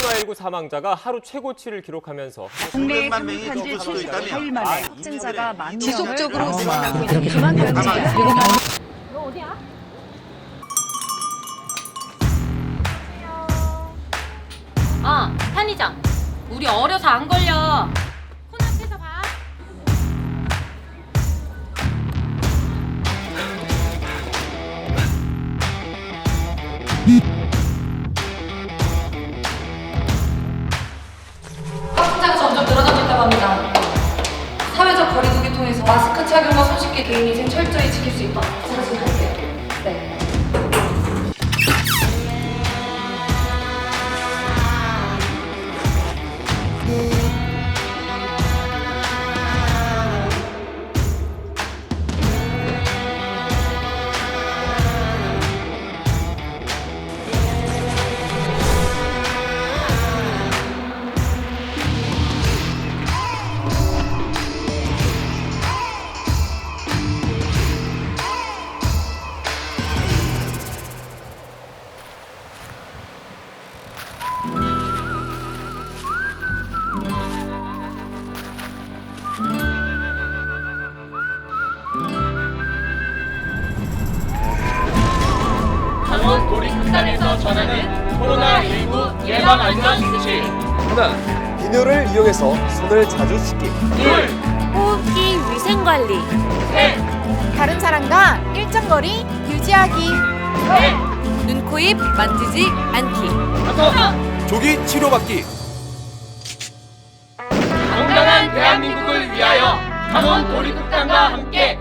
코로나19 사망자가 하루 최고치를 기록하면서 국내 수백만 명이 한국 환자 또 출생 있다면 4일 만에 확진자가 만 명을 지속적으로 늘어나고 있는 그만 현재 그리고 아, 편의점. 우리 어려서 안 걸려. 폰 앞에서 봐. 늘어나고 있다고 합니다. 사회적 거리두기 통해서 마스크 착용과 손쉽게 개인 위생 철저히 지킬 수 있도 도립극단에서 전하는 코로나19 예방 안전 수칙 하나, 비누를 이용해서 손을 자주 씻기. 둘, 호흡기 위생 관리. 셋, 다른 사람과 일정 거리 유지하기. 넷, 눈, 코, 입 만지지 않기. 다섯 조기 치료받기. 건강한 대한민국을 위하여 강원 도립극단과 함께